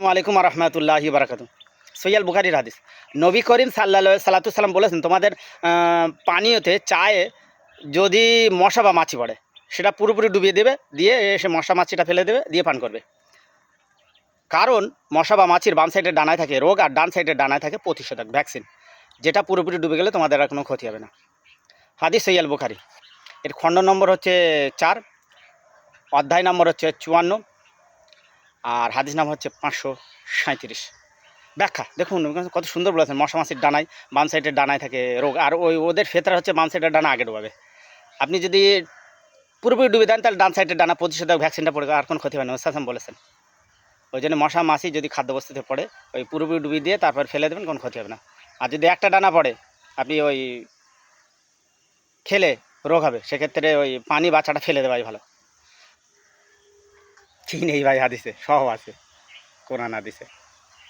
আসসালামু আলাইকুম রহমতুল্লাহ বারাকাতু সৈয়াল বুখারির হাদিস। নবী করিম সাল্লা সাল্লাতু সাল্লাম বলেছেন, তোমাদের পানীয়তে চায়ে যদি মশা বা মাছি পড়ে, সেটা পুরোপুরি ডুবিয়ে দেবে, দিয়ে সে মশা মাছিটা ফেলে দেবে, দিয়ে পান করবে। কারণ মশা বা মাছির বাম সাইডের ডানায় থাকে রোগ, আর ডান সাইডের ডানায় থাকে প্রতিষেধক, ভ্যাকসিন। যেটা পুরোপুরি ডুবে গেলে তোমাদের আর কোনো ক্ষতি হবে না। হাদিস সৈয়াল বুখারি। এর খণ্ড নম্বর হচ্ছে চার, অধ্যায় নম্বর হচ্ছে চুয়ান্ন। আর হাদিস নাম হচ্ছে পাঁচশো সাঁত্রিশ ব্যাখ্যা, দেখুন, কত সুন্দর বলেছেন মশা মাছির ডানায়, বাম সাইডের ডানায় থাকে রোগ, আর ওই ওদের ফেতরা হচ্ছে বাম সাইডের ডানা আগে ডুবাবে আপনি যদি পুরোপুরি ডুবে দেন, তাহলে ডান সাইডের ডানা প্রতিষেধক ভ্যাকসিনটা পড়ে, আর কোনো ক্ষতি হয় না ওসাসাম বলেছেন। ওই জন্য মশা মাছি যদি খাদ্যবস্তুতে পড়ে, ওই পুরোপুরি ডুবিয়ে দিয়ে তারপর ফেলে দেবেন, কোনো ক্ষতি হবে না। আর যদি একটা ডানা পড়ে, আপনি ওই খেলে রোগ হবে, সেক্ষেত্রে ওই পানি বাচ্চাটা ফেলে দেওয়াই ভালো। কি নেই ভাই হাদিসে সহ আছে। কোরআন হাদিসে